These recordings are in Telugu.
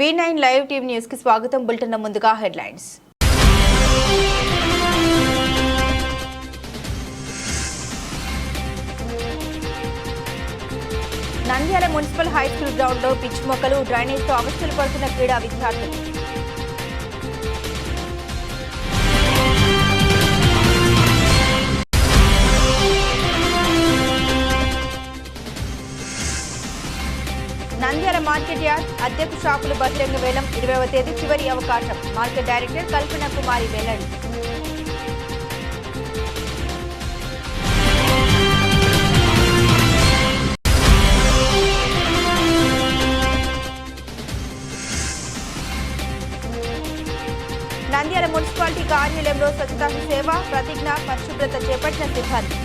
వి నైన్ లైవ్ టీవీ న్యూస్కి స్వాగతం. బులెటిన్ ముందుగా headlines. Nandyal municipal high school గ్రౌండ్లో పిచ్చి మొక్కలు డ్రైనేజ్తో అవస్థలు పడుతున్న క్రీడా విద్యార్థులు. మార్కెట్ యార్డ్ అద్దెకు షాపులు బహిరంగ వేలం ఇరవైవ తేదీ చివరి అవకాశం. మార్కెట్ డైరెక్టర్ కల్పన కుమారి వెల్లడి. నంద్యాల మున్సిపాలిటీ కార్యాలయంలో స్వచ్ఛతా సేవ ప్రతిజ్ఞ పరిశుభ్రత చేపట్టిన సిబ్బంది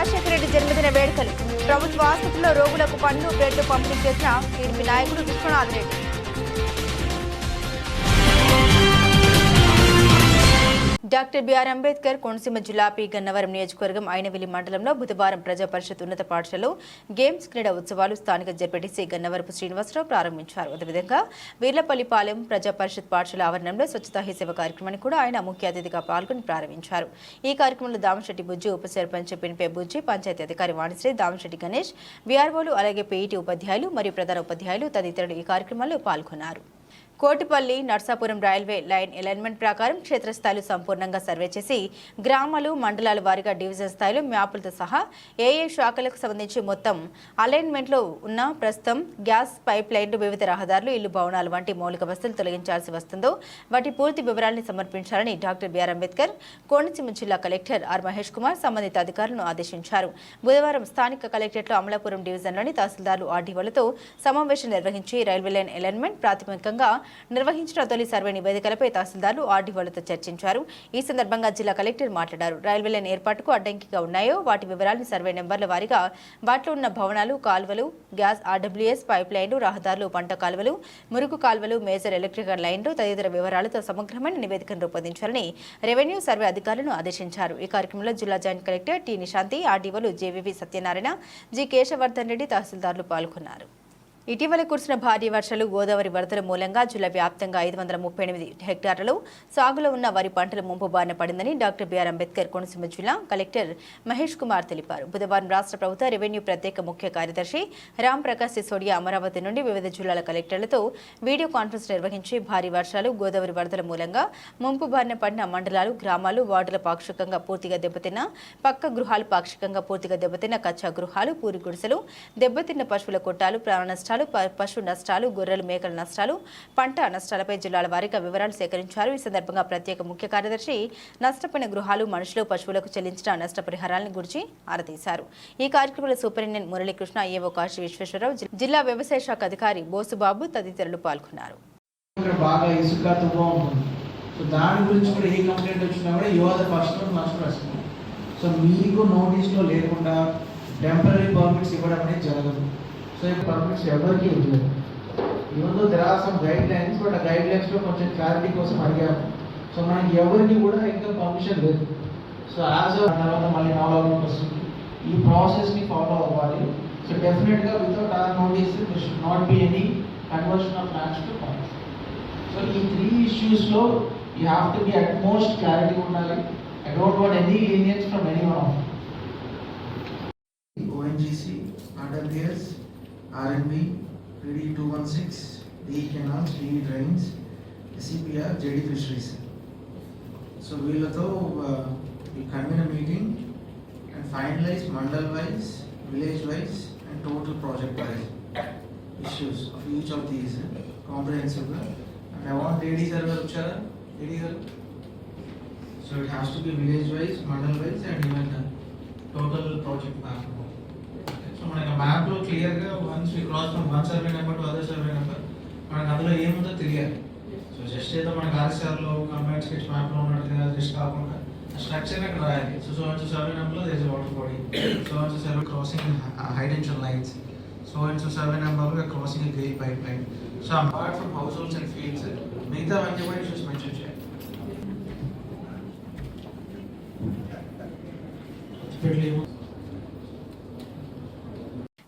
రాజశేఖర రెడ్డి జన్మదిన వేడుకలు. ప్రభుత్వ ఆసుపత్రిలో రోగులకు పండ్లు బ్రెడ్ పంపిణీ చేసిన టీడీపీ నాయకుడు విశ్వనాథ్ రెడ్డి. డాక్టర్ బిఆర్ అంబేద్కర్ కోనసీమ జిల్లా పి. గన్నవరం నియోజకవర్గం అయినవిల్లి మండలంలో బుధవారం ప్రజా పరిషత్ ఉన్నత పాఠశాలలో గేమ్స్ క్రీడా ఉత్సవాలు స్థానిక జెడ్పీటీసీ గన్నవరపు శ్రీనివాసరావు ప్రారంభించారు. అదేవిధంగా వీర్లపల్లిపాలెం ప్రజా పరిషత్ పాఠశాల ఆవరణంలో స్వచ్ఛతా హీ సేవ కార్యక్రమాన్ని కూడా ఆయన ముఖ్య అతిథిగా పాల్గొని ప్రారంభించారు. ఈ కార్యక్రమంలో దామశెట్టి బుజ్జి ఉప సర్పంచ్ పినిపే బుజ్జి పంచాయతీ అధికారి వాణిశ్రీ దామశెట్టి గణేష్ వీఆర్ఓలు అలాగే పీఈటీ ఉపాధ్యాయులు మరియు ప్రధాన ఉపాధ్యాయులు తదితరులు ఈ కార్యక్రమంలో పాల్గొన్నారు. Kotipalli Narsapuram railway line alignment ప్రకారం క్షేత్రస్థాయిలో సంపూర్ణంగా సర్వే చేసి గ్రామాలు మండలాల వారీగా డివిజన్ స్థాయిలో మ్యాపులతో సహా ఏ ఏ శాఖలకు సంబంధించి మొత్తం అలైన్మెంట్లో ఉన్న ప్రస్తుతం గ్యాస్ పైప్ లైన్లు వివిధ రహదారులు ఇల్లు భవనాలు వంటి మౌలిక వసతులు తొలగించాల్సి వస్తుందో వాటి పూర్తి వివరాలను సమర్పించాలని డాక్టర్ బిఆర్ అంబేద్కర్ కోనసీమ జిల్లా కలెక్టర్ ఆర్ మహేష్ కుమార్ సంబంధిత అధికారులను ఆదేశించారు. బుధవారం స్థానిక కలెక్టరేట్లో అమలాపురం డివిజన్లోని తహసీల్దార్లు ఆర్డీఓలతో సమావేశం నిర్వహించి రైల్వే లైన్ అలైన్మెంట్ ప్రాథమికంగా నిర్వహించిన తొలి సర్వే నివేదికలపై తహసీల్దార్లు ఆర్డీఓలతో చర్చించారు. ఈ సందర్భంగా జిల్లా కలెక్టర్ మాట్లాడారు. రైల్వే లైన్ ఏర్పాటుకు అడ్డంకిగా ఉన్నాయో వాటి వివరాలను సర్వే నెంబర్ల వారీగా వాటిలో ఉన్న భవనాలు కాలువలు గ్యాస్ ఆర్డబ్ల్యూఎస్ పైప్ లైన్లు రహదారులు పంట కాలువలు మురుగు కాలువలు మేజర్ ఎలక్ట్రికల్ లైన్లు తదితర వివరాలతో సమగ్రమైన నివేదికను రూపొందించాలని రెవెన్యూ సర్వే అధికారులను ఆదేశించారు. ఈ కార్యక్రమంలో జిల్లా జాయింట్ కలెక్టర్ టి నిశాంతి ఆర్డీఓలు జేవీవి సత్యనారాయణ జి కేశవర్ధన్ రెడ్డి తహసీల్దార్లు పాల్గొన్నారు. ఇటీవల కురిసిన భారీ వర్షాలు గోదావరి వరదల మూలంగా జిల్లా వ్యాప్తంగా ఐదు వందల ముప్పై ఎనిమిది హెక్టార్లలో సాగులో ఉన్న వరి పంటలు ముంపు బారిన పడిందని డాక్టర్ బిఆర్ అంబేద్కర్ కోనసీమ జిల్లా కలెక్టర్ మహేష్ కుమార్ తెలిపారు. బుధవారం రాష్ట్ర ప్రభుత్వ రెవెన్యూ ప్రత్యేక ముఖ్య కార్యదర్శి రామ్ ప్రకాశ్ సిసోడియా అమరావతి నుండి వివిధ జిల్లాల కలెక్టర్లతో వీడియో కాన్ఫరెన్స్ నిర్వహించి భారీ వర్షాలు గోదావరి వరదల మూలంగా ముంపు బారిన పడిన మండలాలు గ్రామాలు వార్డుల పాక్షికంగా పూర్తిగా దెబ్బతిన్న పక్క గృహాలు పాక్షికంగా పూర్తిగా దెబ్బతిన్న కచ్చా గృహాలు పూరి గుడిసెలు దెబ్బతిన్న పశువుల కొట్టాలు ప్రాణ నష్టాలు నష్టాలు పశు నష్టాలు గొర్రెలు మేకల నష్టాలు పంట నష్టాలపై జిల్లాల వారీగా వివరాలు సేకరించారు. ఈ సందర్భంగా ప్రత్యేక ముఖ్య కార్యదర్శి నష్టపోయిన గృహాలు మనుషులు పశువులకు చెల్లించిన నష్టపరిహారాలను గురించి ఆరతీశారు ఈ కార్యక్రమంలో సూపరింటెండెంట్ మురళీకృష్ణ ఏవో కాశీ విశ్వేశ్వరరావు జిల్లా వ్యవసాయ శాఖ అధికారి బోసుబాబు తదితరులు పాల్గొన్నారు. ఇక్కడ బాగా ఇసుక తువ్వ ఉంటుంది. సో దాని గురించి కూడా ఏ కంప్లైంట్ వచ్చినా కూడా you are the first one first respond so మీకు నోటీస్లో లేకుండా టెంపరీ పర్మిట్స్ ఇవ్వడం అనేది జరగదు. సో ఈ పర్మిట్స్ ఎవరికి ఇవ్వలేదు even there are some guidelines but ఆ గైడ్ లైన్స్లో కొంచెం క్లారిటీ కోసం అడిగాము సో మనకి ఎవరికి కూడా ఇంకా పర్మిషన్ లేదు. సో యాజ్ తర్వాత మళ్ళీ నాలుగు వస్తుంది. ఈ ప్రాసెస్ని ఫాలో అవ్వాలి. సో డెఫినెట్గా without our notice there should not be any conversion of lands to points so ఈ three ఇష్యూస్లో you have to be at most clarity ఉండాలి. I don't want any lenience from any one of ONGC RWS R&B PD two one six D canals D drains SCPR JD fisheries so వీళ్ళతో ఈ convene meeting and finalise mandal wise village wise and total project wise issues of each of these comprehensively. And I want AD server వచ్చారా AD గారు So it has to be village wise, mandal wise and even uh, total project map. So మనకి మ్యాప్లో క్లియర్గా once we cross from one survey number to other survey number మనకి అందులో ఏముందో తెలియాలి. సో జస్ట్ ఏదో మనకి ఆర్సీఆర్లో కంబైన్ స్కెచ్ మ్యాప్లో ఉన్నట్టుగా జస్ట్ కాకుండా స్ట్రక్చర్ అక్కడ రాయాలి. సో సో అండ్ సర్వే నెంబర్లో there water body so and survey crossing high tension lines so and so survey నెంబర్లో crossing GAIL pipeline so apart from households and fields మిగతా మిగతావన్నీ కూడా ఇష్యూస్ మెన్షన్ చేయాలి. హాస్పిటల్ ఏమో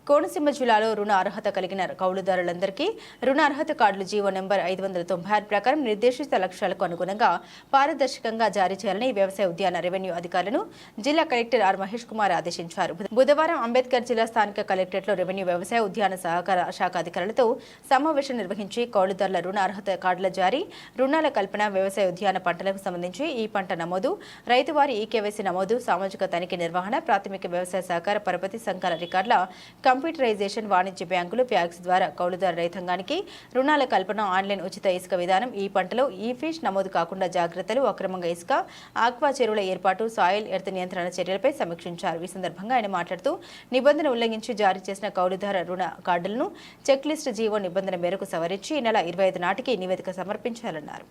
కోనసీమ జిల్లాలో రుణ అర్హత కలిగిన కౌలుదారులందరికీ రుణ అర్హత కార్డులు జీవో నెంబర్ ఐదు వందల తొంభై ఆరు ప్రకారం నిర్దేశిత లక్ష్యాలకు అనుగుణంగా పారదర్శకంగా జారీ చేయాలని వ్యవసాయ ఉద్యాన రెవెన్యూ అధికారులను జిల్లా కలెక్టర్ ఆర్ మహేష్ కుమార్ ఆదేశించారు. బుధవారం అంబేద్కర్ జిల్లా స్థానిక కలెక్టరేట్లో రెవెన్యూ వ్యవసాయ ఉద్యాన సహకార శాఖ అధికారులతో సమావేశం నిర్వహించి కౌలుదారుల రుణ అర్హత కార్డుల జారీ రుణాల కల్పన వ్యవసాయ ఉద్యాన పంటలకు సంబంధించి ఈ పంట నమోదు రైతువారి ఈకేవైసీ నమోదు సామాజిక తనిఖీ నిర్వహణ ప్రాథమిక వ్యవసాయ సహకార పరపతి సంఘాల రికార్డుల కంప్యూటరైజేషన్ వాణిజ్య బ్యాంకులు ప్యాక్స్ ద్వారా కౌలుదారు రైతాంగానికి రుణాల కల్పన ఆన్లైన్ ఉచిత ఇసుక విధానం ఈ పంటలో ఈ ఫిష్ నమోదు కాకుండా జాగ్రత్తలు అక్రమంగా ఇసుక ఆక్వా చెరువుల ఏర్పాటు సాయిల్ ఎర్త్ నియంత్రణ చర్యలపై సమీక్షించారు. ఈ సందర్భంగా ఆయన మాట్లాడుతూ నిబంధన ఉల్లంఘించి జారీ చేసిన కౌలుదార రుణ కార్డులను చెక్ లిస్ట్ జీవో నిబంధన మేరకు సవరించి ఈ నెల ఇరవై ఐదు నాటికి నివేదిక సమర్పించాలన్నారు.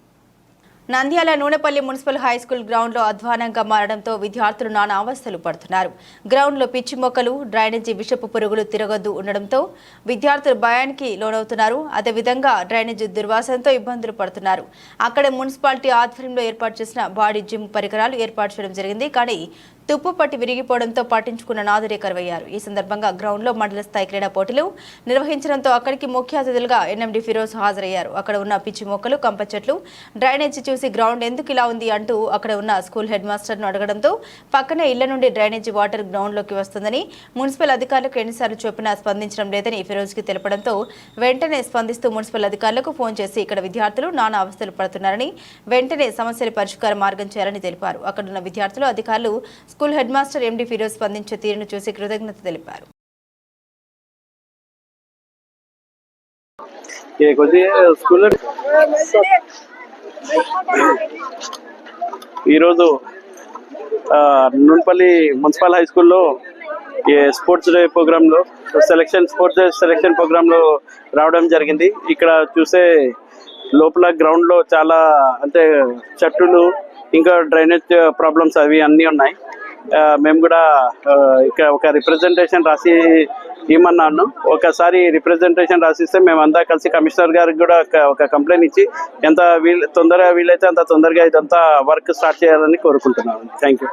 Nandyal Nunepalli municipal high school గ్రౌండ్లో అధ్వానంగా మారడంతో విద్యార్థులు నానా అవస్థలు పడుతున్నారు. గ్రౌండ్లో పిచ్చి మొక్కలు డ్రైనేజీ విషపు పురుగులు తిరగొద్దు ఉండడంతో విద్యార్థులు భయానికి లోనవుతున్నారు. అదేవిధంగా డ్రైనేజీ దుర్వాసనతో ఇబ్బందులు పడుతున్నారు. అక్కడ మున్సిపాలిటీ ఆధ్వర్యంలో ఏర్పాటు చేసిన బాడీ జిమ్ పరికరాలు ఏర్పాటు చేయడం జరిగింది. కానీ తుప్పు పట్టి విరిగిపోవడంతో పాటించుకున్న నాదుడే కరువయ్యారు ఈ సందర్భంగా గ్రౌండ్లో మండల స్థాయి క్రీడా పోటీలు నిర్వహించడంతో అక్కడికి ముఖ్య అతిథులుగా ఎన్ఎండి ఫిరోజ్ హాజరయ్యారు. అక్కడ ఉన్న పిచ్చి మొక్కలు కంప చెట్లు డ్రైనేజీ చూసి గ్రౌండ్ ఎందుకు ఇలా ఉంది అంటూ అక్కడ ఉన్న స్కూల్ హెడ్ మాస్టర్ను అడగడంతో పక్కనే ఇళ్ళ నుండి డ్రైనేజీ వాటర్ గ్రౌండ్లోకి వస్తుందని మున్సిపల్ అధికారులకు ఎన్నిసార్లు చెప్పినా స్పందించడం లేదని ఫిరోజ్కి తెలపడంతో వెంటనే స్పందిస్తూ మున్సిపల్ అధికారులకు ఫోన్ చేసి ఇక్కడ విద్యార్థులు నానా అవస్థలు పడుతున్నారని వెంటనే సమస్యల పరిష్కార మార్గం చేయాలని తెలిపారు. అక్కడున్న విద్యార్థులు అధికారులు school head master MD Firoz స్పందించే తీరును చూసి కృతజ్ఞత తెలిపారు. ఈరోజు ఆ, మున్సిపల్ హై స్కూల్లో ఈ స్పోర్ట్స్ డే ప్రోగ్రాంలో సెలక్షన్ స్పోర్ట్స్ డే సెలక్షన్ ప్రోగ్రాంలో రావడం జరిగింది. ఇక్కడ చూసే లోపల గ్రౌండ్లో చాలా అంటే చెట్టులు ఇంకా డ్రైనేజ్ ప్రాబ్లమ్స్ అవి అన్నీ ఉన్నాయి. మేము కూడా ఇక్కడ ఒక రిప్రజెంటేషన్ రాసి ఇమ్మన్నాను. ఒకసారి రిప్రజెంటేషన్ రాసిస్తే మేము అంతా కలిసి కమిషనర్ గారికి కూడా ఒక- ఒక కంప్లైంట్ ఇచ్చి ఎంత వీలు తొందరగా వీలైతే అంత తొందరగా ఇదంతా వర్క్ స్టార్ట్ చేయాలని కోరుకుంటున్నాను. థ్యాంక్ యూ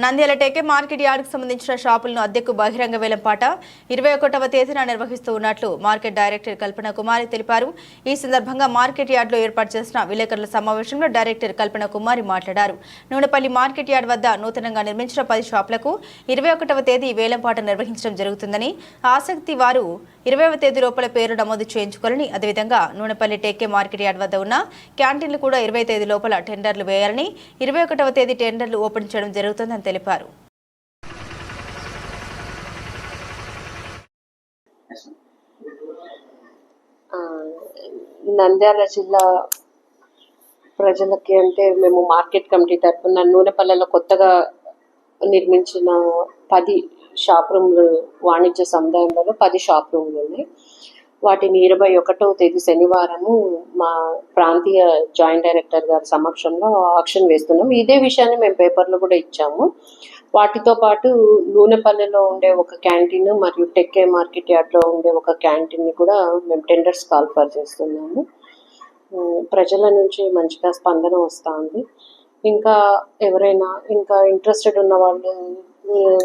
నంద్యాల టేకే మార్కెట్ యార్డ్కు సంబంధించిన షాపులను అద్దెకు బహిరంగ వేలంపాట ఇరవై ఒకటవ తేదీన నిర్వహిస్తూ ఉన్నట్లు మార్కెట్ డైరెక్టర్ కల్పన కుమారి తెలిపారు. ఈ సందర్భంగా మార్కెట్ యార్డ్లో ఏర్పాటు చేసిన విలేకరుల సమావేశంలో డైరెక్టర్ కల్పన కుమారి మాట్లాడారు. నూనెపల్లి మార్కెట్ యార్డ్ వద్ద నూతనంగా నిర్మించిన పది షాపులకు ఇరవై ఒకటవ తేదీ వేలంపాట నిర్వహించడం జరుగుతుందని ఆసక్తి వారు ఇరవైవ తేదీ లోపల పేరు నమోదు చేయించుకోవాలని అదేవిధంగా నూనెపల్లి టేకే మార్కెట్ యార్డ్ వద్ద ఉన్న క్యాంటీన్లు కూడా ఇరవై తేదీ లోపల టెండర్లు వేయాలని ఇరవై ఒకటవ తేదీ టెండర్లు ఓపెన్ చేయడం జరుగుతుందని తెలిపారు. నంద్యాల జిల్లా ప్రజలకి అంటే మేము మార్కెట్ కమిటీ తరఫున నూనెపల్లెలో కొత్తగా నిర్మించిన పది షాప్ రూమ్లు వాణిజ్య సముదాయంలో పది షాప్ రూమ్లు ఉన్నాయి. వాటిని ఇరవై ఒకటవ తేదీ శనివారము మా ప్రాంతీయ జాయింట్ డైరెక్టర్ గారి సమక్షంలో ఆక్షన్ వేస్తున్నాం. ఇదే విషయాన్ని మేము పేపర్లో కూడా ఇచ్చాము. వాటితో పాటు నూనెపల్లెలో ఉండే ఒక క్యాంటీన్ మరియు టెక్కే మార్కెట్ యార్డ్లో ఉండే ఒక క్యాంటీన్ని కూడా మేము టెండర్స్ కాల్ఫర్ చేస్తున్నాము. ప్రజల నుంచి మంచిగా స్పందన వస్తూ ఉంది ఇంకా ఎవరైనా ఇంకా ఇంట్రెస్టెడ్ ఉన్న వాళ్ళు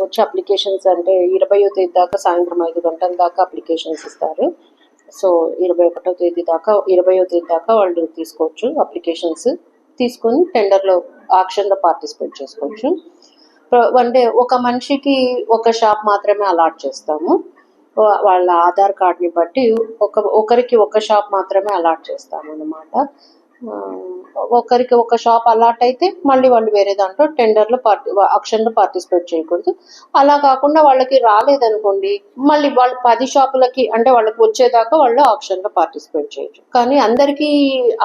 వచ్చి అప్లికేషన్స్ అంటే ఇరవయో తేదీ దాకా సాయంత్రం ఐదు గంటల దాకా అప్లికేషన్స్ ఇస్తారు. సో ఇరవై ఒకటో తేదీ దాకా ఇరవయో తేదీ దాకా వాళ్ళు తీసుకోవచ్చు అప్లికేషన్స్ తీసుకొని టెండర్లో ఆక్షన్లో పార్టిసిపేట్ చేసుకోవచ్చు. అంటే ఒక మనిషికి ఒక షాప్ మాత్రమే అలాట్ చేస్తాము. వాళ్ళ ఆధార్ కార్డ్ని బట్టి ఒక ఒకరికి ఒక షాప్ మాత్రమే అలాట్ చేస్తాము అన్నమాట ఒకరికి ఒక షాప్ అలాట్ అయితే మళ్ళీ వాళ్ళు వేరే దాంట్లో టెండర్లో పార్టి అక్షన్లో పార్టిసిపేట్ చేయకూడదు. అలా కాకుండా వాళ్ళకి రాలేదనుకోండి మళ్ళీ వాళ్ళు పది షాపులకి అంటే వాళ్ళకి వచ్చేదాకా వాళ్ళు ఆప్షన్లో పార్టిసిపేట్ చేయొచ్చు. కానీ అందరికీ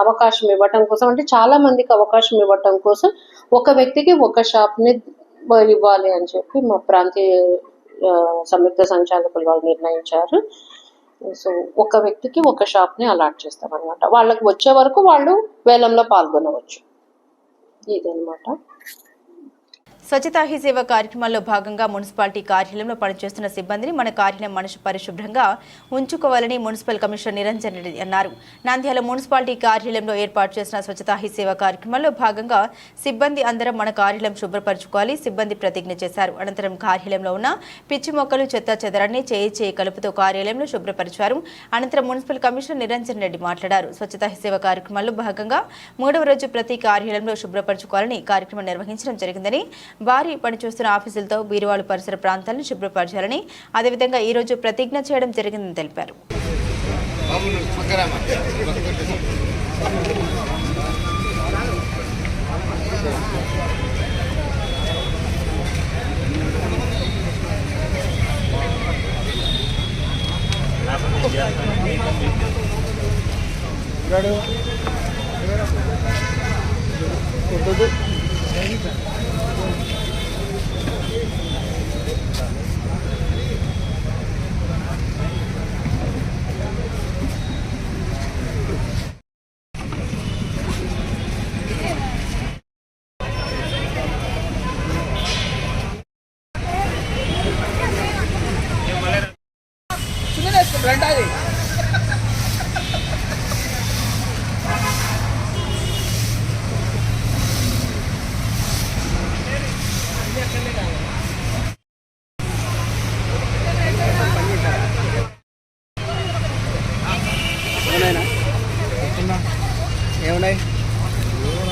అవకాశం ఇవ్వటం కోసం అంటే చాలా మందికి అవకాశం ఇవ్వటం కోసం ఒక వ్యక్తికి ఒక షాప్ని ఇవ్వాలి అని చెప్పి మా ప్రాంతీయ సంయుక్త సంచాలకులు వాళ్ళు నిర్ణయించారు. సో ఒక వ్యక్తికి ఒక షాప్ని అలాట్ చేస్తాం అనమాట వాళ్ళకి వచ్చే వరకు వాళ్ళు వేలంలో పాల్గొనవచ్చు. ఇదనమాట స్వచ్ఛతా హీ సేవ కార్యక్రమాల్లో భాగంగా మున్సిపాలిటీ కార్యాలయంలో పనిచేస్తున్న సిబ్బందిని మన కార్యాలయం మనిషి పరిశుభ్రంగా ఉంచుకోవాలని మున్సిపల్ కమిషనర్ నిరంజన్ రెడ్డి అన్నారు. నంద్యాల మున్సిపాలిటీ కార్యాలయంలో ఏర్పాటు చేసిన స్వచ్ఛతా హీ సేవ కార్యక్రమంలో భాగంగా సిబ్బంది అందరం మన కార్యాలయం శుభ్రపరచుకోవాలి సిబ్బంది ప్రతిజ్ఞ చేశారు. అనంతరం కార్యాలయంలో ఉన్న పిచ్చి మొక్కలు చెత్త చెదరాన్ని చేయి చేయి కలుపుతూ కార్యాలయంలో శుభ్రపరిచారు. అనంతరం మున్సిపల్ కమిషనర్ నిరంజన్ రెడ్డి మాట్లాడారు. స్వచ్ఛతా హీ సేవ కార్యక్రమాల్లో భాగంగా మూడవ రోజు ప్రతి కార్యాలయంలో శుభ్రపరచుకోవాలని కార్యక్రమం నిర్వహించడం జరిగిందని భారీ పనిచేస్తున్న ఆఫీసులతో బీరువాలు పరిసర ప్రాంతాలను శుభ్రపరచాలని అదేవిధంగా ఈ రోజు ప్రతిజ్ఞ చేయడం జరిగిందని తెలిపారు.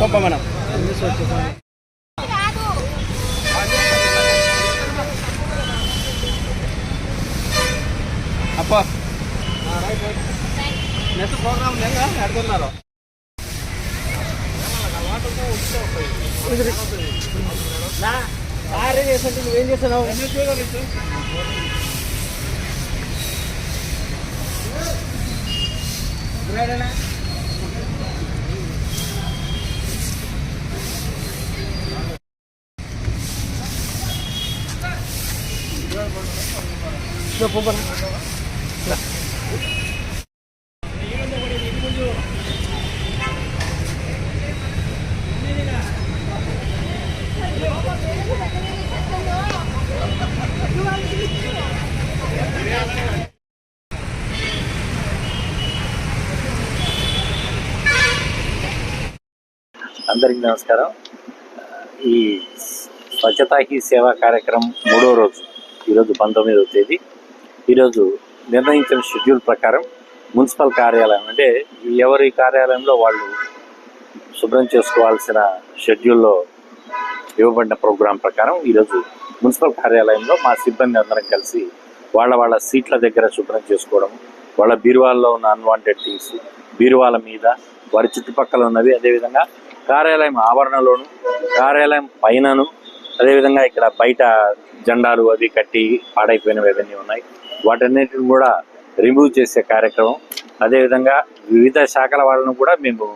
గొప్ప మనం అప్ప. నెక్స్ట్ ప్రోగ్రామ్ లేదా అడుగుతున్నారు. నువ్వేం చేస్తున్నావు? అందరికీ నమస్కారం. ఈ స్వచ్ఛతా హీ సేవా కార్యక్రమం మూడో రోజు ఈరోజు పంతొమ్మిదవ తేదీ. ఈరోజు నిర్ణయించిన షెడ్యూల్ ప్రకారం మున్సిపల్ కార్యాలయం అంటే ఎవరి కార్యాలయంలో వాళ్ళు శుభ్రం చేసుకోవాల్సిన షెడ్యూల్లో ఇవ్వబడిన ప్రోగ్రాం ప్రకారం ఈరోజు మున్సిపల్ కార్యాలయంలో మా సిబ్బంది అందరం కలిసి వాళ్ళ వాళ్ళ సీట్ల దగ్గర శుభ్రం చేసుకోవడం వాళ్ళ బీరువాల్లో ఉన్న అన్వాంటెడ్ థింగ్స్ బీరువాల మీద వారి చుట్టుపక్కల ఉన్నవి అదేవిధంగా కార్యాలయం ఆవరణలోను కార్యాలయం పైనను అదేవిధంగా ఇక్కడ బయట జెండాలు అవి కట్టి పాడైపోయినవి అవన్నీ ఉన్నాయి. వాటన్నిటిని కూడా రిమూవ్ చేసే కార్యక్రమం. అదేవిధంగా వివిధ శాఖల వాళ్ళను కూడా మేము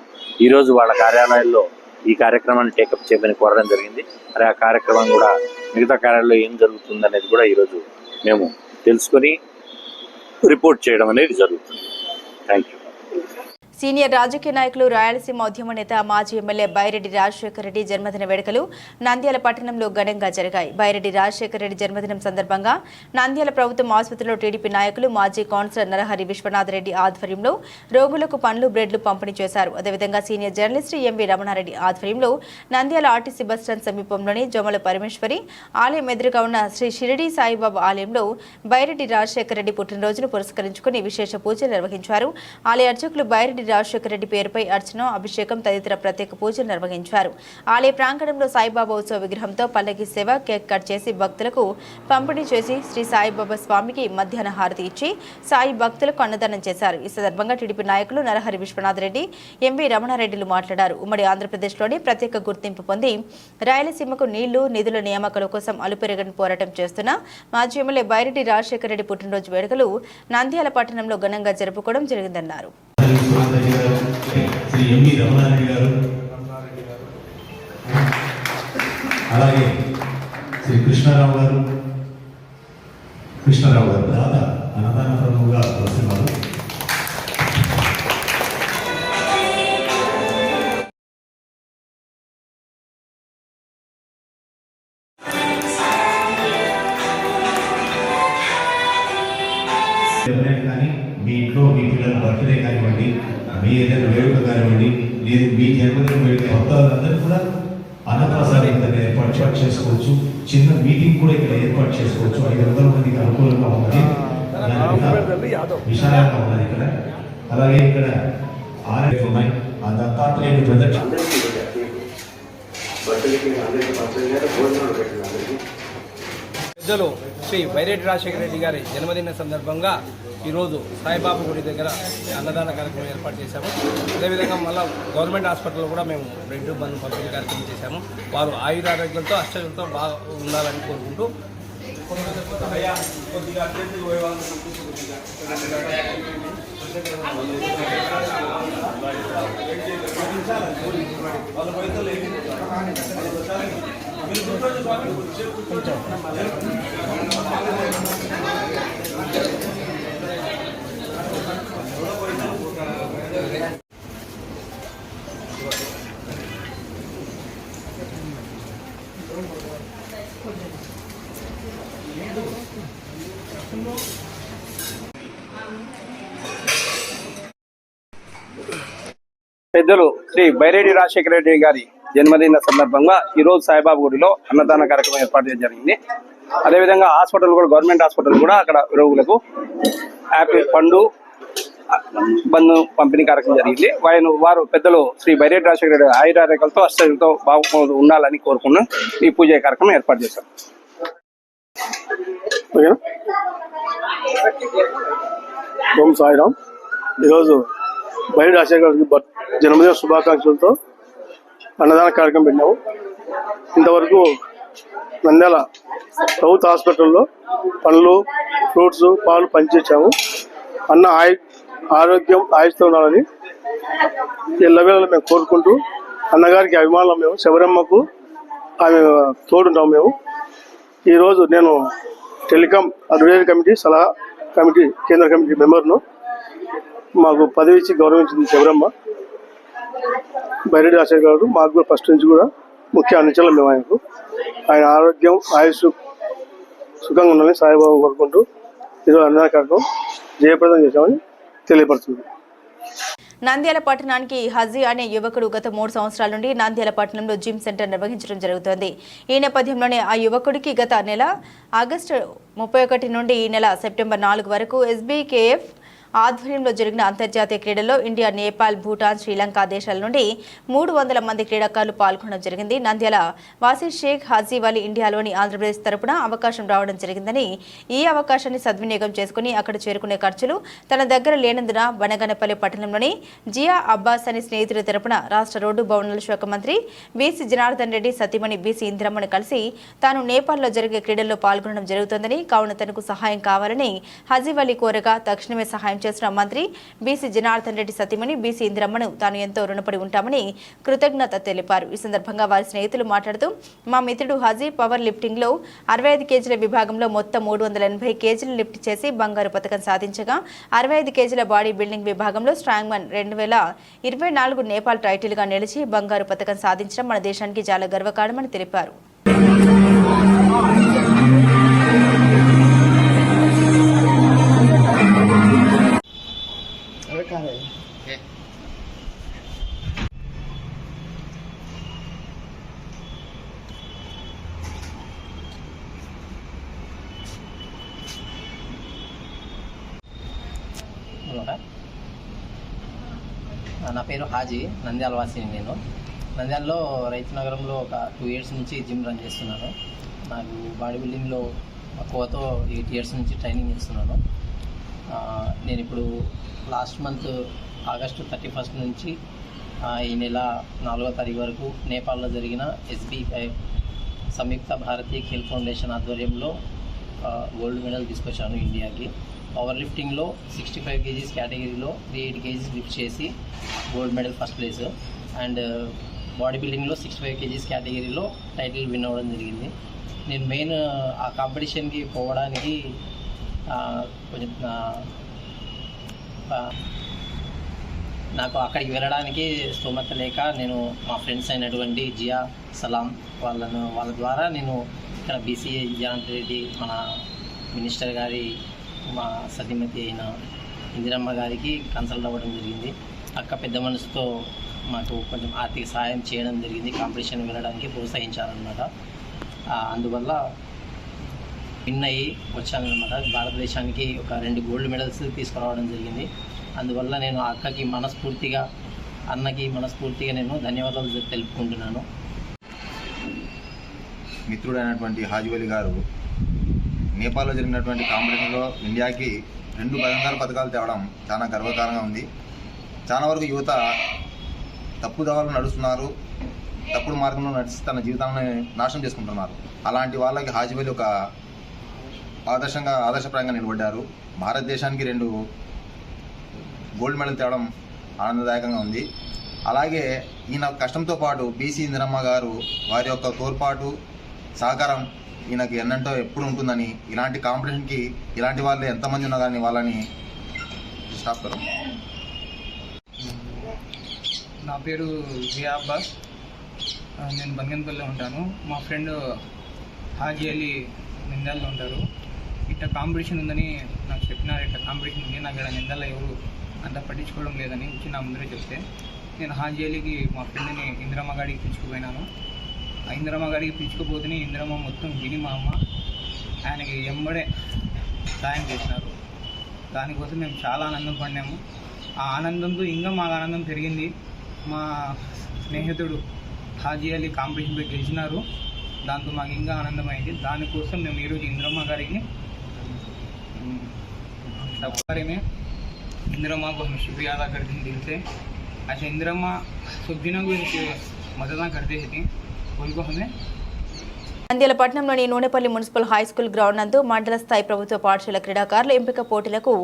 ఈరోజు వాళ్ళ కార్యాలయాల్లో ఈ కార్యక్రమాన్ని టేకప్ చేయమని కోరడం జరిగింది. మరి ఆ కార్యక్రమం కూడా మిగతా కార్యాలయంలో ఏం జరుగుతుంది అనేది కూడా ఈరోజు మేము తెలుసుకొని రిపోర్ట్ చేయడం అనేది జరుగుతుంది. థ్యాంక్ యూ సీనియర్ రాజకీయ నాయకులు రాయలసీమ ఉద్యమ నేత మాజీ ఎమ్మెల్యే బైరెడ్డి రాజశేఖర రెడ్డి జన్మదిన వేడుకలు నంద్యాల పట్టణంలో ఘనంగా జరిగాయి. బైరెడ్డి రాజశేఖర రెడ్డి జన్మదినం సందర్భంగా నంద్యాల ప్రభుత్వం ఆసుపత్రిలో టీడీపీ నాయకులు మాజీ కౌన్సిలర్ నరహరి విశ్వనాథ్ రెడ్డి ఆధ్వర్యంలో రోగులకు పండ్లు బ్రెడ్లు పంపిణీ చేశారు. అదేవిధంగా సీనియర్ జర్నలిస్ట్ ఎంవి రమణారెడ్డి ఆధ్వర్యంలో నంద్యాల ఆర్టీసీ బస్ స్టాండ్ సమీపంలోని జొమల పరమేశ్వరి ఆలయం ఎదురుగా ఉన్న శ్రీ షిరిడి సాయిబాబా ఆలయంలో బైరెడ్డి రాజశేఖర రెడ్డి పుట్టినరోజును పురస్కరించుకుని విశేష పూజలు నిర్వహించారు. ఆలయ అర్చకులు బైరెడ్డి రాజశేఖర రెడ్డి పేరుపై అర్చన అభిషేకం తదితర ప్రత్యేక పూజలు నిర్వహించారు. ఆలయ ప్రాంగణంలో సాయిబాబా ఉత్సవ విగ్రహంతో పల్లకి సేవ కేక్ కట్ చేసి భక్తులకు పంపిణీ చేసి శ్రీ సాయిబాబా స్వామికి మధ్యాహ్న హారతి ఇచ్చి సాయి భక్తులకు అన్నదానం చేశారు. ఈ సందర్భంగా టీడీపీ నాయకులు నరహరి విశ్వనాథ్ రెడ్డి ఎంవి రమణారెడ్డిలు మాట్లాడారు. ఉమ్మడి ఆంధ్రప్రదేశ్లోని ప్రత్యేక గుర్తింపు పొంది రాయలసీమకు నీళ్ళు నిధుల నియామకాల కోసం అలుపెరగని పోరాటం చేస్తున్న మాజీ ఎమ్మెల్యే బైరెడ్డి రాజశేఖర రెడ్డి పుట్టినరోజు వేడుకలు నంద్యాల పట్టణంలో ఘనంగా జరుపుకోవడం జరిగిందన్నారు. విశ్వనాథరెడ్డి గారు శ్రీ ఎంవి రమణారెడ్డి గారు. అలాగే శ్రీ కృష్ణారావు గారు. కృష్ణారావు గారు దాత అన్నదాన ప్రభువుగా బర్త్డే కానివ్వండి మీ ఏదైనా వేడుక కానివ్వండి లేదు మీ జన్మదిన వేడుక కొత్త వాళ్ళందరూ కూడా అన్నప్రసాదం ఇక్కడ ఏర్పాటు చేసుకోవచ్చు. చిన్న మీటింగ్ కూడా ఇక్కడ ఏర్పాటు చేసుకోవచ్చు. ఐదు వందల మందికి అనుకూలంగా ఉన్నది. విశాలంగా ఉన్నది ఇక్కడ. అలాగే ఇక్కడ ఆర్ఎఫ్ ఉన్నాయి. ఆ దత్తాత్రేయుడు ప్రదక్షిణ పెద్దలు శ్రీ వైరెడ్డి రాజశేఖర రెడ్డి గారి జన్మదిన సందర్భంగా ఈరోజు సాయిబాబా గుడి దగ్గర అన్నదాన కార్యక్రమం ఏర్పాటు చేశాము. అదేవిధంగా మళ్ళీ గవర్నమెంట్ హాస్పిటల్లో కూడా మేము బ్రెడ్ బంద్ పంపిణీ కార్యక్రమం చేశాము. వారు ఆయురారోగ్యంతో అష్టంతో బాగా ఉండాలని కోరుకుంటూ పెద్దలు శ్రీ బైరెడ్డి రాజశేఖర రెడ్డి గారి జన్మదిన సందర్భంగా ఈ రోజు సాయిబాబా గుడిలో అన్నదాన కార్యక్రమం ఏర్పాటు చేయడం జరిగింది. అదేవిధంగా హాస్పిటల్ కూడా గవర్నమెంట్ హాస్పిటల్ కూడా అక్కడ రోగులకు యాపిల్ పండు బంధు పంపిణీ కార్యక్రమం జరిగింది. వారు వారు పెద్దలు శ్రీ బైరెడ్డి రాజశేఖర రెడ్డి ఆయురారేఖలతో అష్టంతో బాగు ఉండాలని కోరుకున్న ఈ పూజ కార్యక్రమం ఏర్పాటు చేశారు. ఓకేనా? ఓం సాయిరామ్. ఈరోజు బయట రాజశేఖర్ గారికి జన్మదిన శుభాకాంక్షలతో అన్నదాన కార్యక్రమం పెట్టినాము. ఇంతవరకు నంద్యాల ప్రభుత్వ హాస్పిటల్లో పండ్లు ఫ్రూట్స్ పాలు పంచిచ్చాము. అన్న ఆయు ఆరోగ్యం ఆయుష్తో ఉండాలని ఎల్లవేళ మేము కోరుకుంటూ అన్నగారికి అభిమానులు మేము శబరమ్మకు ఆమె తోడుంటాము మేము. ఈరోజు నేను టెలికాం అడ్వైజరీ కమిటీ సలహా కమిటీ కేంద్ర కమిటీ మెంబర్ను మాకు పదవి ఇచ్చి గౌరవించింది శబరమ్మ. బైరెడ్డి రాజశేఖర్ గారు మాకు కూడా ఫస్ట్ నుంచి కూడా ముఖ్య అందించాలి మేము ఆయనకు. ఆయన ఆరోగ్యం ఆయుష్ సుఖంగా ఉండాలని సాయిబాబు కోరుకుంటూ ఈరోజు అన్నదాన కార్యక్రమం జయప్రదం చేశామని తెలియపడుతుంది నంద్యాల పట్టణానికి హజీ అనే యువకుడు గత మూడు సంవత్సరాల నుండి నంద్యాల పట్టణంలో జిమ్ సెంటర్ నిర్వహించడం జరుగుతోంది. ఈ నేపథ్యంలోనే ఆ యువకుడికి గత నెల ఆగస్టు ముప్పై ఒకటి నుండి ఈ నెల సెప్టెంబర్ నాలుగు వరకు ఎస్బీకేఎఫ్ ఆధ్వర్యంలో జరిగిన అంతర్జాతీయ క్రీడల్లో ఇండియా నేపాల్ భూటాన్ శ్రీలంక దేశాల నుండి మూడు వందల మంది క్రీడాకారులు పాల్గొనడం జరిగింది. నంద్యాల వాసీ షేక్ హాజీ ఇండియాలోని ఆంధ్రప్రదేశ్ తరపున అవకాశం రావడం జరిగిందని ఈ అవకాశాన్ని సద్వినియోగం చేసుకుని అక్కడ చేరుకునే ఖర్చులు తన దగ్గర లేనందున బనగనపల్లి పట్టణంలోని జియా అబ్బాస్ అనే స్నేహితుడి తరపున రాష్ట్ర రోడ్డు భవనాల శాఖ మంత్రి బీసీ జనార్దన్ రెడ్డి సతీమణి బీసీ ఇంద్రమ్మను కలిసి తాను నేపాల్లో జరిగే క్రీడల్లో పాల్గొనడం జరుగుతోందని కావున తనకు సహాయం కావాలని హజీవలి కోరగా తక్షణమే సహాయం చేసిన మంత్రి బీసీ జనార్దన్ రెడ్డి సతీమణి బీసీ ఇంద్రమ్మను తాను ఎంతో రుణపడి ఉంటామని కృతజ్ఞత తెలిపారు. ఈ సందర్భంగా వారి స్నేహితులు మాట్లాడుతూ మా మిత్రుడు హజీ పవర్ లిఫ్టింగ్లో అరవై ఐదు కేజీల విభాగంలో మొత్తం మూడు వందల ఎనభై కేజీలు లిఫ్ట్ చేసి బంగారు పథకం సాధించగా అరవై ఐదు కేజీల బాడీ బిల్డింగ్ విభాగంలో స్ట్రాంగ్ మన్ రెండు వేల ఇరవై నాలుగు నేపాల్ టైటిల్గా నిలిచి బంగారు పథకం సాధించడం మన దేశానికి చాలా గర్వకారణమని తెలిపారు. హలో నా పేరు హాజీ. నంద్యాల వాసిని నేను. నంద్యాలలో రైతు నగరంలో ఒక టూ ఇయర్స్ నుంచి జిమ్ రన్ చేస్తున్నాను. నాకు బాడీ బిల్డింగ్లో మక్కువతో ఎయిట్ ఇయర్స్ నుంచి ట్రైనింగ్ చేస్తున్నాను. నేను ఇప్పుడు last month August thirty first నుంచి ఈ నెల నాలుగో తారీఖు వరకు నేపాల్లో జరిగిన ఎస్బీఐ సంయుక్త భారతీయ ఖేల్ ఫౌండేషన్ ఆధ్వర్యంలో గోల్డ్ మెడల్ తీసుకొచ్చాను ఇండియాకి. పవర్ లిఫ్టింగ్లో సిక్స్టీ ఫైవ్ కేజీస్ కేటగిరీలో త్రీ ఎయిట్ కేజీస్ లిఫ్ట్ చేసి gold medal first place. And body బిల్డింగ్లో సిక్స్టీ ఫైవ్ కేజీస్ కేటగిరీలో టైటిల్ విన్ అవ్వడం జరిగింది. నేను మెయిన్ ఆ కాంపిటీషన్కి పోవడానికి కొంచెం నాకు అక్కడికి వెళ్ళడానికి స్తోమత లేక నేను మా ఫ్రెండ్స్ అయినటువంటి జియా సలాం వాళ్ళను వాళ్ళ ద్వారా నేను ఇక్కడ బీసీ జయంత్ రెడ్డి మన మినిస్టర్ గారి మా సతీమతి అయిన ఇందిరమ్మ గారికి కన్సల్ట్ అవ్వడం జరిగింది. అక్క పెద్ద మనసుతో మాకు కొంచెం ఆర్థిక సహాయం చేయడం జరిగింది. కాంపిటీషన్ వెళ్ళడానికి ప్రోత్సహించాలన్నమాట అందువల్ల విన్ అయ్యి వచ్చానమాట భారతదేశానికి ఒక రెండు గోల్డ్ మెడల్స్ తీసుకురావడం జరిగింది. అందువల్ల నేను ఆ అక్కకి మనస్ఫూర్తిగా అన్నకి మనస్ఫూర్తిగా నేను ధన్యవాదాలు తెలుపుకుంటున్నాను. మిత్రుడైనటువంటి హాజీవలి గారు నేపాల్లో జరిగినటువంటి కాంపిటీషన్లో ఇండియాకి రెండు బంగారు పథకాలు తేవడం చాలా గర్వకారంగా ఉంది. చాలా వరకు యువత తప్పుదారులు నడుస్తున్నారు తప్పుడు మార్గంలో నడిచి తన జీవితాన్ని నాశనం చేసుకుంటున్నారు. అలాంటి వాళ్ళకి హాజీవలి ఒక ఆదర్శంగా ఆదర్శప్రాయంగా నిలబడ్డారు. భారతదేశానికి రెండు గోల్డ్ మెడల్ తేవడం ఆనందదాయకంగా ఉంది. అలాగే ఈయన కష్టంతో పాటు బీసీ ఇందిరమ్మ గారు వారి యొక్క తోడ్పాటు సహకారం ఈయనకి ఎన్నంటో ఎప్పుడు ఉంటుందని ఇలాంటి కాంపిటీషన్కి ఇలాంటి వాళ్ళు ఎంతమంది ఉన్నా కానీ వాళ్ళని స్టాప్ కరం. నా పేరు జియా అబ్బాస్. నేను బంగన్పల్లిలో ఉంటాను. మా ఫ్రెండ్ హాజీ అలీ నిందాల్లో ఉంటారు. ఇట్లా కాంపిటీషన్ ఉందని నాకు చెప్పినారు. ఇట్లా కాంపిటీషన్ ఉంది నాకు ఇక్కడ నిందాల్లో ఎవరు అంత పట్టించుకోవడం లేదని వచ్చి నా ముందరే చెప్తే. నేను హాజీ అలీకి మా ఫ్రెండ్ని ఇందిరమ్మ గాడికి పిలుచుకుపోయినాను. ఆ ఇందిరమ్మ గాడికి పిలుచుకుపోతేనే ఇందిరమ్మ మొత్తం విని మా అమ్మ ఆయనకి ఎంబడే సాయం చేసినారు. దానికోసం మేము చాలా ఆనందం పడినాము. ఆ ఆనందంతో ఇంకా మాకు ఆనందం పెరిగింది. మా స్నేహితుడు హాజీ అలీ కాంపిటీషన్లో గెలిచినారు. దాంతో మాకు ఇంకా ఆనందమైంది. దానికోసం మేము ఈరోజు ఇంద్రమ్మ గారికి बारे में इंदिरा को हम शुक्रिया अदा करते हैं दिल से अच्छा इंदिरा सब दिनों को मदद करते थे उनको हमें నంద్యాల పట్టణంలోని Nunepalli municipal high school ground నందు మండల స్థాయి ప్రభుత్వ పాఠశాల క్రీడాకారుల ఎంపిక పోటీలకు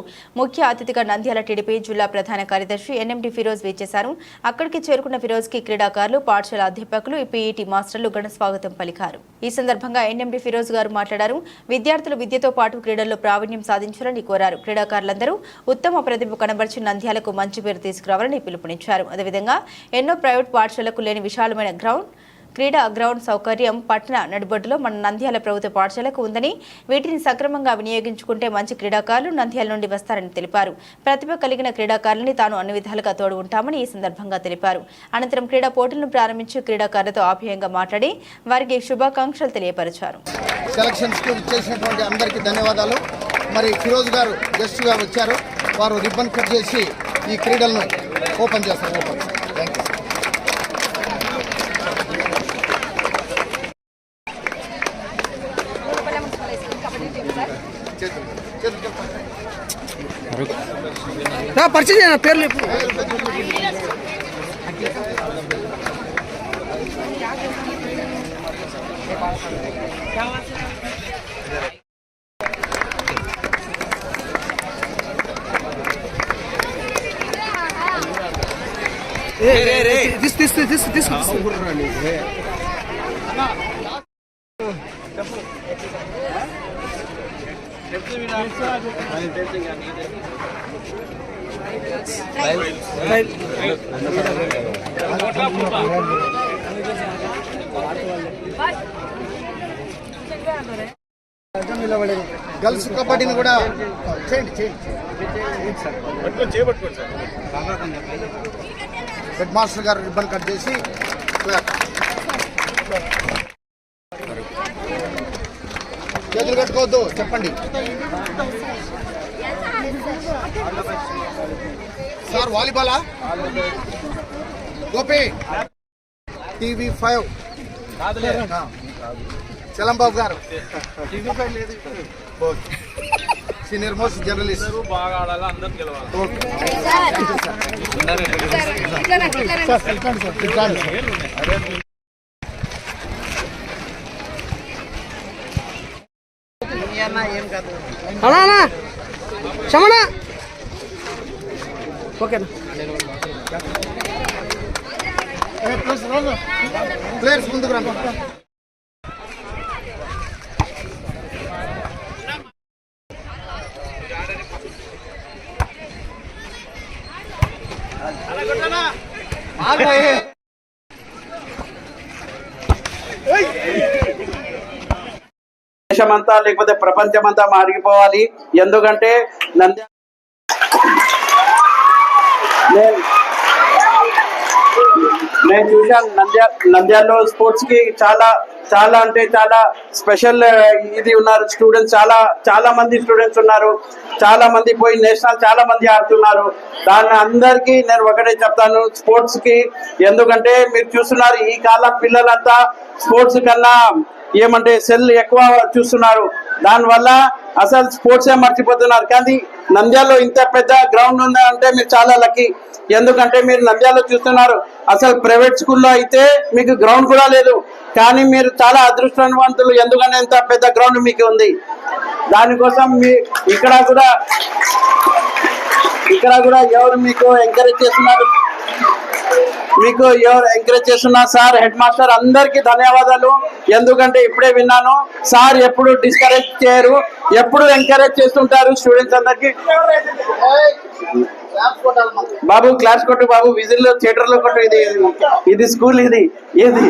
ముఖ్య అతిథిగా నంద్యాల టీడీపీ జిల్లా ప్రధాన కార్యదర్శి ఎన్ఎండి ఫిరోజ్ విచ్చేశారు. అక్కడికి చేరుకున్న ఫిరోజ్కి క్రీడాకారులు పాఠశాల అధ్యాపకులు పీఈటీ మాస్టర్లు ఘన స్వాగతం పలికారు. ఈ సందర్భంగా ఎన్ఎండి ఫిరోజ్ గారు మాట్లాడారు. విద్యార్థులు విద్యతో పాటు క్రీడల్లో ప్రావీణ్యం సాధించాలని కోరారు. క్రీడాకారులందరూ ఉత్తమ ప్రతిభ కనబరిచి నంద్యాలకు మంచి పేరు తీసుకురావాలని పిలుపునిచ్చారు. అదేవిధంగా ఎన్నో ప్రైవేట్ పాఠశాలకు లేని విశాలమైన గ్రౌండ్ క్రీడా గ్రౌండ్ సౌకర్యం పట్టణ నడిబొడ్డులో మన నంద్యాల ప్రభుత్వ పాఠశాలకు ఉందని వీటిని సక్రమంగా వినియోగించుకుంటే మంచి క్రీడాకారులు నంద్యాల నుండి వస్తారని తెలిపారు. ప్రతిభ కలిగిన క్రీడాకారులని తాను అన్ని విధాలుగా తోడు ఉంటామని ఈ సందర్భంగా తెలిపారు. అనంతరం క్రీడా పోటీలను ప్రారంభించి క్రీడాకారులతో ఆప్యాయంగా మాట్లాడి వారికి శుభాకాంక్షలు తెలియపరిచారు. సెలక్షన్స్కి అందరికీ ధన్యవాదాలు. మరి ఫిరోజ్ గారు గెస్ట్గా వచ్చారు. వారు రిబ్బన్ కట్ చేసి ఈ క్రీడలను ఓపెన్ చేస్తారు. ఓపెన్ పరిచయం పేర్లు తీసు తీసు తీసు తీసు గర్ల్స్ కబడ్డీని కూడా చేయండి చేయండి హెడ్ మాస్టర్ గారు రిబ్బన్ కట్ చేసి. చేతులు కట్టుకోవద్దు చెప్పండి సార్ వాలీబాలా గోపి టీవీ ఫైవ్ చలంబాబు గారు సీనియర్ మోస్ట్ జర్నలిస్ట్ బాగా ఆడాలి అందరం గెలవాలి అన్నా క్షమణ ఓకేనా ప్లేయర్స్ ముందుకు రండి దేశమంతా లేకపోతే ప్రపంచమంతా మారిపోవాలి. ఎందుకంటే నంద్యాల నేను నేను చూశాను నంద్యాల నంద్యాలలో స్పోర్ట్స్కి చాలా చాలా అంటే చాలా స్పెషల్ ఇది ఉన్నారు. స్టూడెంట్స్ చాలా చాలా మంది స్టూడెంట్స్ ఉన్నారు. చాలా మంది పోయి నేషనల్ చాలా మంది ఆడుతున్నారు. దాన్ని అందరికీ నేను ఒకటే చెప్తాను స్పోర్ట్స్కి ఎందుకంటే మీరు చూస్తున్నారు ఈ కాలం పిల్లలంతా స్పోర్ట్స్ కన్నా ఏమంటే సెల్ ఎక్కువ చూస్తున్నారు. దానివల్ల అసలు స్పోర్ట్సే మర్చిపోతున్నారు. కానీ నంద్యాలలో ఇంత పెద్ద గ్రౌండ్ ఉందంటే మీరు చాలా లక్కీ. ఎందుకంటే మీరు నంద్యాలలో చూస్తున్నారు. అసలు ప్రైవేట్ స్కూల్లో అయితే మీకు గ్రౌండ్ కూడా లేదు. కానీ మీరు చాలా అదృష్టవంతులు. ఎందుకంటే ఇంత పెద్ద గ్రౌండ్ మీకు ఉంది. దానికోసం మీ ఇక్కడ కూడా ఇక్కడ కూడా ఎవరు మీకు ఎంకరేజ్ చేస్తున్నారు? మీకు ఎవరు ఎంకరేజ్ చేస్తున్నారు సార్ హెడ్ మాస్టర్ అందరికీ ధన్యవాదాలు. ఎందుకంటే ఇప్పుడే విన్నాను సార్ ఎప్పుడు డిస్కరేజ్ చేయరు ఎప్పుడు ఎంకరేజ్ చేస్తుంటారు స్టూడెంట్స్ అందరికి. బాబు క్లాస్ కొట్టు బాబు విజిల్ థియేటర్లో కొట్టు ఇది ఇది స్కూల్ ఇది ఇది.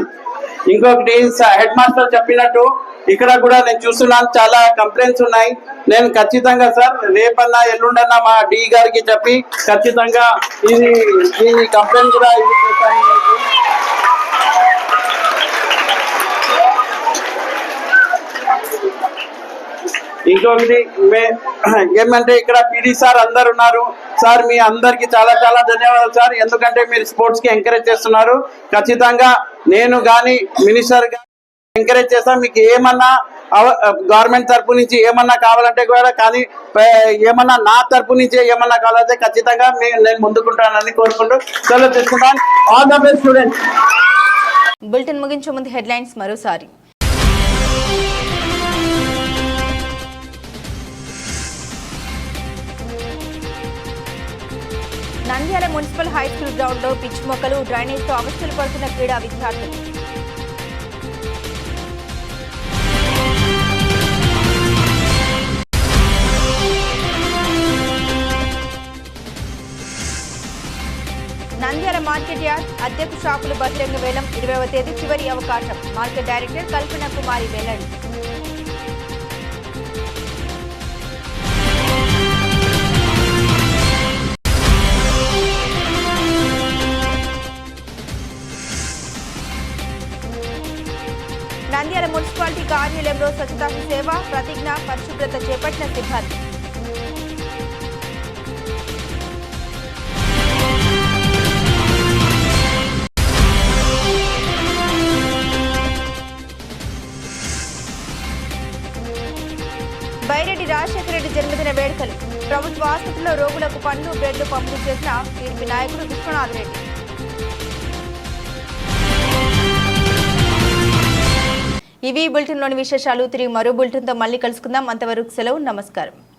ఇంకొకటి హెడ్ మాస్టర్ చెప్పినట్టు ఇక్కడ కూడా నేను చూస్తున్నాను చాలా కంప్లైంట్స్ ఉన్నాయి. నేను ఖచ్చితంగా సార్ రేపన్నా ఎల్లుండన్నా మా డి గారికి చెప్పి ఖచ్చితంగా ఇది దీని కంప్లైంట్ కూడా ఇది ఇంకొకటి మే- ఏమంటే ఇక్కడ పిడి సార్ అందరు ఉన్నారు. సార్ మీ అందరికి చాలా చాలా ధన్యవాదాలు సార్. ఎందుకంటే మీరు స్పోర్ట్స్కి ఎంకరేజ్ చేస్తున్నారు. ఖచ్చితంగా నేను గాని మినిస్టర్ ఎంకరేజ్ చేస్తాం. మీకు ఏమన్నా గవర్నమెంట్ తరపు నుంచి ఏమన్నా కావాలంటే కూడా కానీ ఏమన్నా నా తరపు నుంచి ఏమన్నా కావాలంటే ఖచ్చితంగా నేను ముందుకుంటానని కోరుకుంటూ సెలవు తీసుకుంటాను. All the best students bulletin ముగించే ముందు హెడ్లైన్స్ మరోసారి. నంద్యాల మున్సిపల్ హై స్కూల్ గ్రౌండ్లో పిచ్చి మొక్కలు డ్రైనేజ్తో అవస్థలు పడుతున్న క్రీడా విద్యార్థులు. నంద్యాల మార్కెట్ యార్డ్ అద్దెకు షాపులు బహిరంగ వేలం ఇరవైవ తేదీ చివరి అవకాశం. మార్కెట్ డైరెక్టర్ కల్పన కుమారి వెల్లడి. నంద్యాల మున్సిపాలిటీ కార్యాలయంలో స్వచ్ఛతా సేవ ప్రతిజ్ఞ పరిశుభ్రత చేపట్టిన సిబ్బంది. రాజశేఖర రెడ్డి జన్మదిన వేడుకలు. ప్రభుత్వ ఆసుపత్రిలో రోగులకు పండ్లు బ్రెడ్లు పంపిణీ చేసిన టీడీపీ నాయకుడు విశ్వనాథ్ రెడ్డి. ఇవి బులెటిన్లోని విశేషాలు. తిరిగి మరో బులెటిన్తో మళ్ళీ కలుసుకుందాం. అంతవరకు సెలవు నమస్కారం.